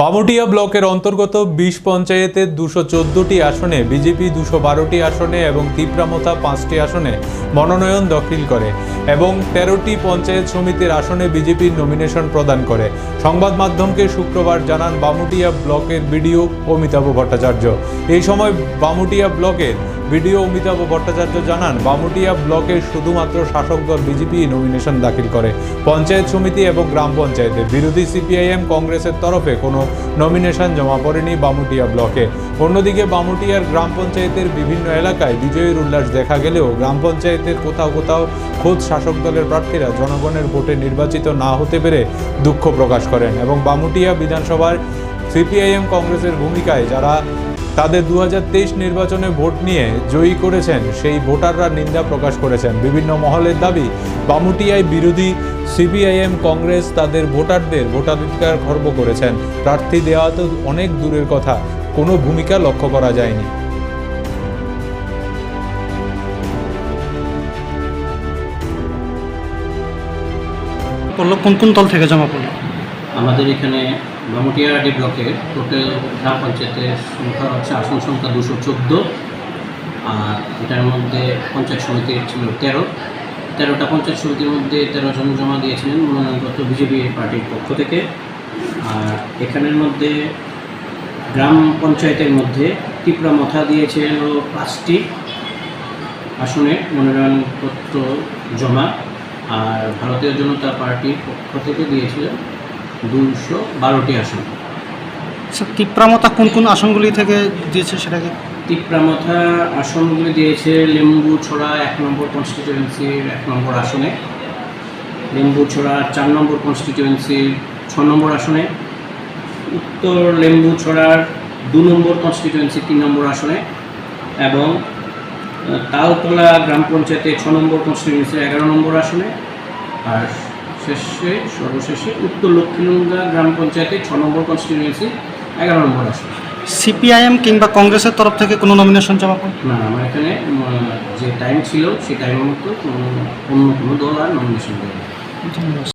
বামুটিয়া ব্লকের অন্তর্গত বিশ পঞ্চায়েতের দুশো চোদ্দটি আসনে, বিজেপি দুশো বারোটি আসনে এবং তিপ্রামথা পাঁচটি আসনে মনোনয়ন দখিল করে এবং তেরোটি পঞ্চায়েত সমিতির আসনে বিজেপির নমিনেশন প্রদান করে। সংবাদ মাধ্যমকে শুক্রবার জানান বামুটিয়া ব্লকের বিডিও অমিতাভ ভট্টাচার্য। এই সময় বামুটিয়া ব্লকের বিডিও অমিতাভ ভট্টাচার্য জানান, বামুটিয়া ব্লকে শুধুমাত্র শাসক দল বিজেপি নমিনেশন দাখিল করে। পঞ্চায়েত সমিতি এবং গ্রাম পঞ্চায়েতে বিরোধী সিপিআইএম কংগ্রেসের তরফে কোনো নমিনেশন জমা পড়েনি বামুটিয়া ব্লকে। অন্যদিকে বামুটিয়ার গ্রাম পঞ্চায়েতের বিভিন্ন এলাকায় বিজয়ীর উল্লাস দেখা গেলেও গ্রাম পঞ্চায়েতের কোথাও কোথাও খোদ শাসক দলের প্রার্থীরা জনগণের ভোটে নির্বাচিত না হতে পেরে দুঃখ প্রকাশ করেন এবং বামুটিয়া বিধানসভার সিপিআইএম কংগ্রেসের ভূমিকায় যারা তাদের দু হাজার তেইশ নির্বাচনে ভোট নিয়ে জয়ী করেছেন সেই ভোটাররা নিন্দা প্রকাশ করেছেন। বিভিন্ন মহলের দাবি বামুটিয়ায় বিরোধী সিপিআইএম কংগ্রেস তাদের ভোটারদের ভোটাধিকার খর্ব করেছেন। প্রার্থী দেওয়া তো অনেক দূরের কথা কোনো ভূমিকা লক্ষ্য করা যায়নি। কোন কোন দল থেকে জমা পড়ল? আমাদের এখানে বামুটিয়াহাটি ব্লকের টোটাল গ্রাম পঞ্চায়েতের সংখ্যা হচ্ছে আসন সংখ্যা দুশো চোদ্দ, আর এটার মধ্যে পঞ্চায়েত সমিতির ছিল তেরো। তেরোটা পঞ্চায়েত সমিতির মধ্যে তেরো জন জমা দিয়েছিলেন মনোনয়নপত্র বিজেপি পার্টির পক্ষ থেকে। আর এখানের মধ্যে গ্রাম পঞ্চায়েতের মধ্যে ত্রিপুরা মথা দিয়েছিল পাঁচটি আসনে মনোনয়নপত্র জমা, আর ভারতীয় জনতা পার্টির পক্ষ থেকে দিয়েছিলেন দুশো বারোটি আসন। আচ্ছা তিপ্রামতা কোন কোন আসনগুলি থেকে দিয়েছে সেটাকে? তিপ্রামথা আসনগুলি দিয়েছে লেম্বু ছড়া এক নম্বর কনস্টিটিউয়েন্সির এক নম্বর আসনে। লেম্বু ছড়া চার নম্বর কনস্টিটিউয়েন্সির ছ নম্বর আসনে। উত্তর লেম্বু ছড়ার দু নম্বর কনস্টিটিউয়েন্সি তিন নম্বর আসনে এবং তালতলা গ্রাম পঞ্চায়েতে ছ নম্বর কনস্টিটিউয়েন্সির এগারো নম্বর আসনে। আর শেষে সর্বশেষে উত্তর লক্ষ্মীনন্দা গ্রাম পঞ্চায়েতে ছ নম্বর কনস্টিটিউয়েন্সি এগারো নম্বর আসনে। সিপিআইএম কিংবা কংগ্রেসের তরফ থেকে কোনো নমিনেশন জমা করেন না আমার এখানে যে টাইম ছিল সেই টাইমের মতো কোনো অন্য কোনো দল আর নমিনেশন দেয়নি।